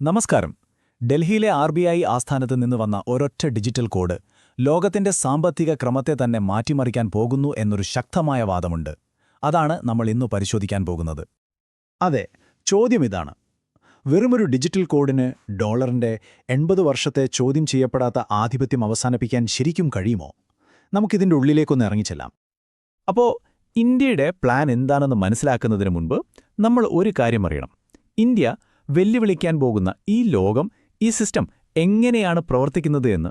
നമസ്കാരം. ഡൽഹിയിലെ R B I ആസ്ഥാനത്ത് നിന്ന് വന്ന ഒരൊറ്റ ഡിജിറ്റൽ കോഡ് ലോകത്തിന്റെ സാമ്പത്തിക ക്രമത്തെ തന്നെ മാറ്റിമറിക്കാൻ പോകുന്നു എന്നൊരു ശക്തമായ വാദമുണ്ട്. അതാണ് നമ്മൾ ഇന്ന് പരിശോധിക്കാൻ പോകുന്നത്. അതെ ചോദ്യം ഇതാണ്. വെറുമൊരു ഡിജിറ്റൽ കോഡിന് ഡോളറിന്റെ എൺപത് വർഷത്തെ ചോദ്യം ചെയ്യപ്പെടാത്ത ആധിപത്യം അവസാനിപ്പിക്കാൻ ശരിക്കും കഴിയുമോ? നമുക്കിതിന്റെ ഉള്ളിലേക്കൊന്ന് ഇറങ്ങിച്ചെല്ലാം. അപ്പോൾ ഇന്ത്യയുടെ പ്ലാൻ എന്താണെന്ന് മനസ്സിലാക്കുന്നതിന് മുൻപ് നമ്മൾ ഒരു കാര്യം അറിയണം. ഇന്ത്യ വെല്ലുവിളിക്കാൻ പോകുന്ന ഈ ലോകം ഈ സിസ്റ്റം എങ്ങനെയാണ് പ്രവർത്തിക്കുന്നത് എന്ന്.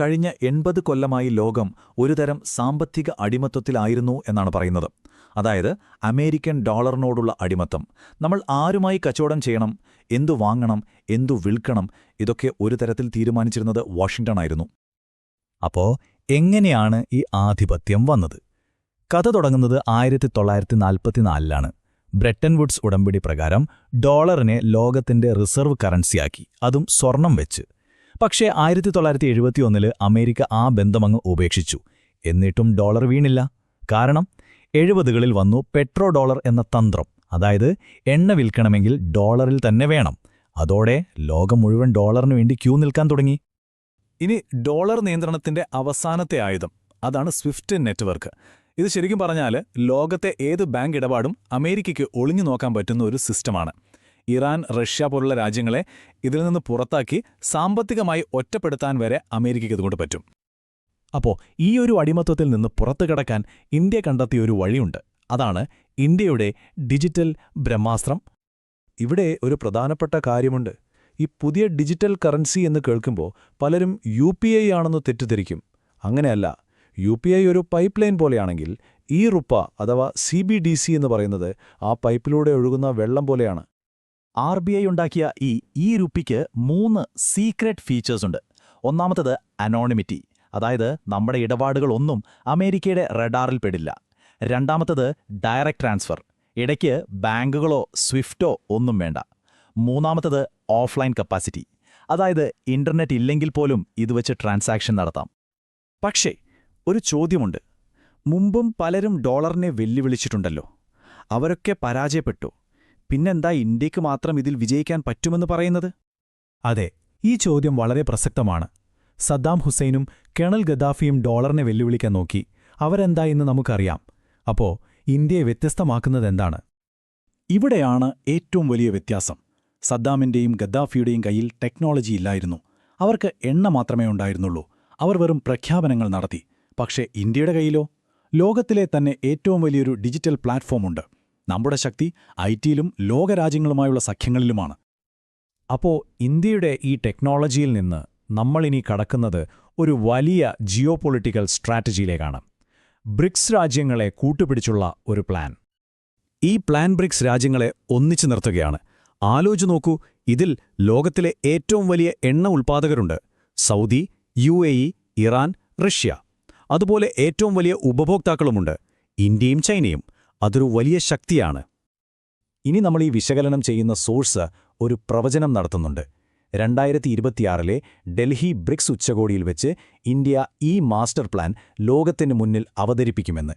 കഴിഞ്ഞ എൺപത് കൊല്ലമായി ലോകം ഒരുതരം സാമ്പത്തിക അടിമത്വത്തിലായിരുന്നു എന്നാണ് പറയുന്നത്. അതായത് അമേരിക്കൻ ഡോളറിനോടുള്ള അടിമത്തം. നമ്മൾ ആരുമായി കച്ചവടം ചെയ്യണം എന്തു വാങ്ങണം എന്തു വിൽക്കണം ഇതൊക്കെ ഒരു തരത്തിൽ തീരുമാനിച്ചിരുന്നത് വാഷിംഗ്ടൺ ആയിരുന്നു. അപ്പോ എങ്ങനെയാണ് ഈ ആധിപത്യം വന്നത്? കഥ തുടങ്ങുന്നത് ആയിരത്തി തൊള്ളായിരത്തി നാൽപ്പത്തിനാലിലാണ് ബ്രെട്ടൻ വുഡ്സ് ഉടമ്പടി പ്രകാരം ഡോളറിനെ ലോകത്തിന്റെ റിസർവ് കറൻസിയാക്കി. അതും സ്വർണം വെച്ച്. പക്ഷേ ആയിരത്തി തൊള്ളായിരത്തി എഴുപത്തിയൊന്നിൽ അമേരിക്ക ആ ബന്ധമങ്ങ് ഉപേക്ഷിച്ചു. എന്നിട്ടും ഡോളർ വീണില്ല. കാരണം എഴുപതുകളിൽ വന്നു പെട്രോ ഡോളർ എന്ന തന്ത്രം. അതായത് എണ്ണ വിൽക്കണമെങ്കിൽ ഡോളറിൽ തന്നെ വേണം. അതോടെ ലോകം മുഴുവൻ ഡോളറിനു വേണ്ടി ക്യൂ നിൽക്കാൻ തുടങ്ങി. ഇനി ഡോളർ നിയന്ത്രണത്തിന്റെ അവസാനത്തെ ആയുധം. അതാണ് സ്വിഫ്റ്റ് നെറ്റ്വർക്ക്. ഇത് ശരിക്കും പറഞ്ഞാൽ ലോകത്തെ ഏത് ബാങ്ക് ഇടപാടും അമേരിക്കയ്ക്ക് ഒളിഞ്ഞു നോക്കാൻ പറ്റുന്ന ഒരു സിസ്റ്റമാണ്. ഇറാൻ റഷ്യ പോലുള്ള രാജ്യങ്ങളെ ഇതിൽ നിന്ന് പുറത്താക്കി സാമ്പത്തികമായി ഒറ്റപ്പെടുത്താൻ വരെ അമേരിക്കയ്ക്ക് ഇതുകൊണ്ട് പറ്റും. അപ്പോൾ ഈ ഒരു അടിമത്വത്തിൽ നിന്ന് പുറത്തു കടക്കാൻ ഇന്ത്യ കണ്ടെത്തിയ ഒരു വഴിയുണ്ട്. അതാണ് ഇന്ത്യയുടെ ഡിജിറ്റൽ ബ്രഹ്മാസ്ത്രം. ഇവിടെ ഒരു പ്രധാനപ്പെട്ട കാര്യമുണ്ട്. ഈ പുതിയ ഡിജിറ്റൽ കറൻസി എന്ന് കേൾക്കുമ്പോൾ പലരും യു ആണെന്ന് തെറ്റിദ്ധരിക്കും. അങ്ങനെയല്ല. യു പി ഐ ഒരു പൈപ്പ് ലൈൻ പോലെയാണെങ്കിൽ ഈ റുപ്പ അഥവാ സി ബി ഡി സി എന്ന് പറയുന്നത് ആ പൈപ്പിലൂടെ ഒഴുകുന്ന വെള്ളം പോലെയാണ്. ആർ ബി ഐ ഉണ്ടാക്കിയ ഈ ഈ റുപ്പിക്ക് മൂന്ന് സീക്രട്ട് ഫീച്ചേഴ്സ് ഉണ്ട്. ഒന്നാമത്തത് അനോണിമിറ്റി അതായത് നമ്മുടെ ഇടപാടുകളൊന്നും അമേരിക്കയുടെ റഡാറിൽ പെടില്ല. രണ്ടാമത്തത് ഡയറക്റ്റ് ട്രാൻസ്ഫർ ഇടയ്ക്ക് ബാങ്കുകളോ സ്വിഫ്റ്റോ ഒന്നും വേണ്ട. മൂന്നാമത്തത് ഓഫ്ലൈൻ കപ്പാസിറ്റി അതായത് ഇന്റർനെറ്റ് ഇല്ലെങ്കിൽ പോലും ഇത് വെച്ച് ട്രാൻസാക്ഷൻ നടത്താം. പക്ഷേ ഒരു ചോദ്യമുണ്ട്. മുമ്പും പലരും ഡോളറിനെ വെല്ലുവിളിച്ചിട്ടുണ്ടല്ലോ. അവരൊക്കെ പരാജയപ്പെട്ടു. പിന്നെന്താ ഇന്ത്യയ്ക്ക് മാത്രം ഇതിൽ വിജയിക്കാൻ പറ്റുമെന്ന് പറയുന്നത്? അതെ ഈ ചോദ്യം വളരെ പ്രസക്തമാണ്. സദ്ദാം ഹുസൈനും കേണൽ ഗദ്ദാഫിയും ഡോളറിനെ വെല്ലുവിളിക്കാൻ നോക്കി. അവരെന്താ എന്ന് നമുക്കറിയാം. അപ്പോ ഇന്ത്യയെ വ്യത്യസ്തമാക്കുന്നതെന്താണ്? ഇവിടെയാണ് ഏറ്റവും വലിയ വ്യത്യാസം. സദ്ദാമിന്റെയും ഗദ്ദാഫിയുടെയും കയ്യിൽ ടെക്നോളജി ഇല്ലായിരുന്നു. അവർക്ക് എണ്ണ മാത്രമേ ഉണ്ടായിരുന്നുള്ളൂ. അവർ വെറും പ്രഖ്യാപനങ്ങൾ നടത്തി. പക്ഷേ ഇന്ത്യയുടെ കയ്യിലോ? ലോകത്തിലെ തന്നെ ഏറ്റവും വലിയൊരു ഡിജിറ്റൽ പ്ലാറ്റ്ഫോമുണ്ട്. നമ്മുടെ ശക്തി ഐ ടിയിലും ലോകരാജ്യങ്ങളുമായുള്ള സഖ്യങ്ങളിലുമാണ്. അപ്പോൾ ഇന്ത്യയുടെ ഈ ടെക്നോളജിയിൽ നിന്ന് നമ്മളിനി കടക്കുന്നത് ഒരു വലിയ ജിയോ പൊളിറ്റിക്കൽ സ്ട്രാറ്റജിയിലേക്കാണ്. ബ്രിക്സ് രാജ്യങ്ങളെ കൂട്ടുപിടിച്ചുള്ള ഒരു പ്ലാൻ. ഈ പ്ലാൻ ബ്രിക്സ് രാജ്യങ്ങളെ ഒന്നിച്ചു നിർത്തുകയാണ്. ആലോചിച്ചു നോക്കൂ ഇതിൽ ലോകത്തിലെ ഏറ്റവും വലിയ എണ്ണ ഉൽപ്പാദകരുണ്ട് സൗദി യു ഇറാൻ റഷ്യ. അതുപോലെ ഏറ്റവും വലിയ ഉപഭോക്താക്കളുമുണ്ട്. ഇന്ത്യയും ചൈനയും. അതൊരു വലിയ ശക്തിയാണ്. ഇനി നമ്മൾ ഈ വിശകലനം ചെയ്യുന്ന സോഴ്സ് ഒരു പ്രവചനം നടത്തുന്നുണ്ട്. രണ്ടായിരത്തി ഇരുപത്തിയാറിലെ ഡൽഹി ബ്രിക്സ് ഉച്ചകോടിയിൽ വെച്ച് ഇന്ത്യ ഈ മാസ്റ്റർ പ്ലാൻ ലോകത്തിന് മുന്നിൽ അവതരിപ്പിക്കുമെന്ന്.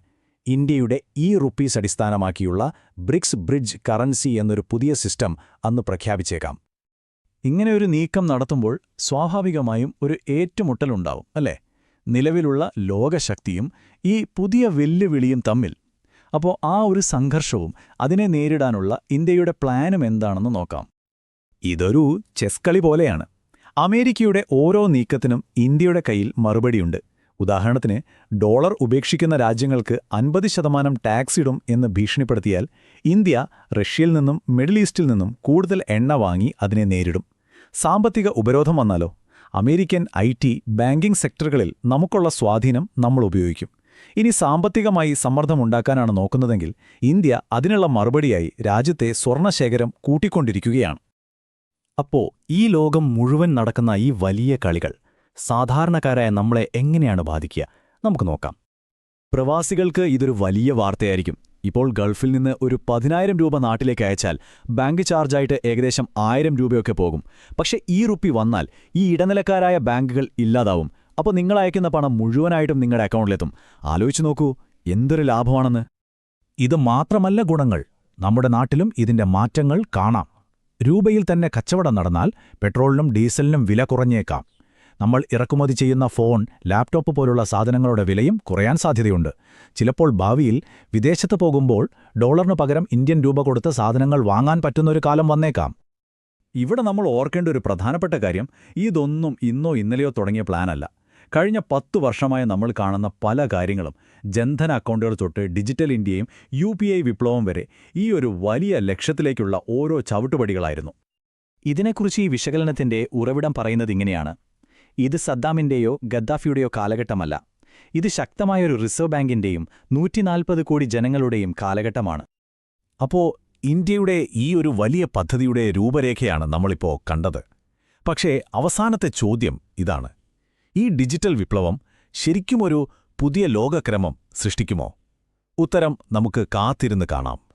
ഇന്ത്യയുടെ ഈ റുപ്പീസ് അടിസ്ഥാനമാക്കിയുള്ള ബ്രിക്സ് ബ്രിഡ്ജ് കറൻസി എന്നൊരു പുതിയ സിസ്റ്റം അന്ന് പ്രഖ്യാപിച്ചേക്കാം. ഇങ്ങനെ ഒരു നീക്കം നടത്തുമ്പോൾ സ്വാഭാവികമായും ഒരു ഏറ്റുമുട്ടലുണ്ടാവും അല്ലേ? നിലവിലുള്ള ലോകശക്തിയും ഈ പുതിയ വെല്ലുവിളിയും തമ്മിൽ. അപ്പോൾ ആ ഒരു സംഘർഷവും അതിനെ നേരിടാനുള്ള ഇന്ത്യയുടെ പ്ലാനും എന്താണെന്ന് നോക്കാം. ഇതൊരു ചെസ് കളി പോലെയാണ്. അമേരിക്കയുടെ ഓരോ നീക്കത്തിനും ഇന്ത്യയുടെ കയ്യിൽ മറുപടിയുണ്ട്. ഉദാഹരണത്തിന് ഡോളർ ഉപേക്ഷിക്കുന്ന രാജ്യങ്ങൾക്ക് അൻപത് ശതമാനം ടാക്സ് ഇടും എന്ന് ഭീഷണിപ്പെടുത്തിയാൽ ഇന്ത്യ റഷ്യയിൽ നിന്നും മിഡിൽ ഈസ്റ്റിൽ നിന്നും കൂടുതൽ എണ്ണ വാങ്ങി അതിനെ നേരിടും. സാമ്പത്തിക ഉപരോധം വന്നാലോ? അമേരിക്കൻ ഐ ടി ബാങ്കിംഗ് സെക്ടറുകളിൽ നമുക്കുള്ള സ്വാധീനം നമ്മൾ ഉപയോഗിക്കും. ഇനി സാമ്പത്തികമായി സമ്മർദ്ദമുണ്ടാക്കാനാണ് നോക്കുന്നതെങ്കിൽ ഇന്ത്യ അതിനുള്ള മറുപടിയായി രാജ്യത്തെ സ്വർണശേഖരം കൂട്ടിക്കൊണ്ടിരിക്കുകയാണ്. അപ്പോ ഈ ലോകം മുഴുവൻ നടക്കുന്ന ഈ വലിയ കളികൾ സാധാരണക്കാരായ നമ്മളെ എങ്ങനെയാണ് ബാധിക്കുക? നമുക്ക് നോക്കാം. പ്രവാസികൾക്ക് ഇതൊരു വലിയ വാർത്തയായിരിക്കും. ഇപ്പോൾ ഗൾഫിൽ നിന്ന് ഒരു പതിനായിരം രൂപ നാട്ടിലേക്ക് അയച്ചാൽ ബാങ്ക് ചാർജായിട്ട് ഏകദേശം ആയിരം രൂപയൊക്കെ പോകും. പക്ഷെ ഈ റുപ്പി വന്നാൽ ഈ ഇടനിലക്കാരായ ബാങ്കുകൾ ഇല്ലാതാവും. അപ്പോൾ നിങ്ങൾ അയക്കുന്ന പണം മുഴുവനായിട്ടും നിങ്ങളുടെ അക്കൗണ്ടിലെത്തും. ആലോചിച്ചു നോക്കൂ എന്തൊരു ലാഭമാണെന്ന്. ഇത് മാത്രമല്ല ഗുണങ്ങൾ. നമ്മുടെ നാട്ടിലും ഇതിന്റെ മാറ്റങ്ങൾ കാണാം. രൂപയിൽ തന്നെ കച്ചവടം നടന്നാൽ പെട്രോളിനും ഡീസലിനും വില കുറഞ്ഞേക്കാം. നമ്മൾ ഇറക്കുമതി ചെയ്യുന്ന ഫോൺ ലാപ്ടോപ്പ് പോലുള്ള സാധനങ്ങളുടെ വിലയും കുറയാൻ സാധ്യതയുണ്ട്. ചിലപ്പോൾ ഭാവിയിൽ വിദേശത്ത് പോകുമ്പോൾ ഡോളറിന് പകരം ഇന്ത്യൻ രൂപ കൊടുത്ത് സാധനങ്ങൾ വാങ്ങാൻ പറ്റുന്നൊരു കാലം വന്നേക്കാം. ഇവിടെ നമ്മൾ ഓർക്കേണ്ട ഒരു പ്രധാനപ്പെട്ട കാര്യം ഇതൊന്നും ഇന്നോ ഇന്നലെയോ തുടങ്ങിയ പ്ലാനല്ല. കഴിഞ്ഞ പത്തു വർഷമായി നമ്മൾ കാണുന്ന പല കാര്യങ്ങളും ജൻധൻ അക്കൗണ്ടുകൾ തൊട്ട് ഡിജിറ്റൽ ഇന്ത്യയും യു വിപ്ലവം വരെ ഈ ഒരു വലിയ ലക്ഷ്യത്തിലേക്കുള്ള ഓരോ ചവിട്ടുപടികളായിരുന്നു. ഇതിനെക്കുറിച്ച് ഈ വിശകലനത്തിന്റെ ഉറവിടം പറയുന്നത് ഇങ്ങനെയാണ്. ഇത് സദ്ദാമിന്റെയോ ഗദ്ദാഫിയുടെയോ കാലഘട്ടമല്ല. ഇത് ശക്തമായൊരു റിസർവ് ബാങ്കിന്റെയും നൂറ്റിനാൽപ്പത് കോടി ജനങ്ങളുടെയും കാലഘട്ടമാണ്. അപ്പോ ഇന്ത്യയുടെ ഈ ഒരു വലിയ പദ്ധതിയുടെ രൂപരേഖയാണ് നമ്മളിപ്പോ കണ്ടത്. പക്ഷേ അവസാനത്തെ ചോദ്യം ഇതാണ്. ഈ ഡിജിറ്റൽ വിപ്ലവം ശരിക്കുമൊരു പുതിയ ലോകക്രമം സൃഷ്ടിക്കുമോ? ഉത്തരം നമുക്ക് കാത്തിരുന്ന് കാണാം.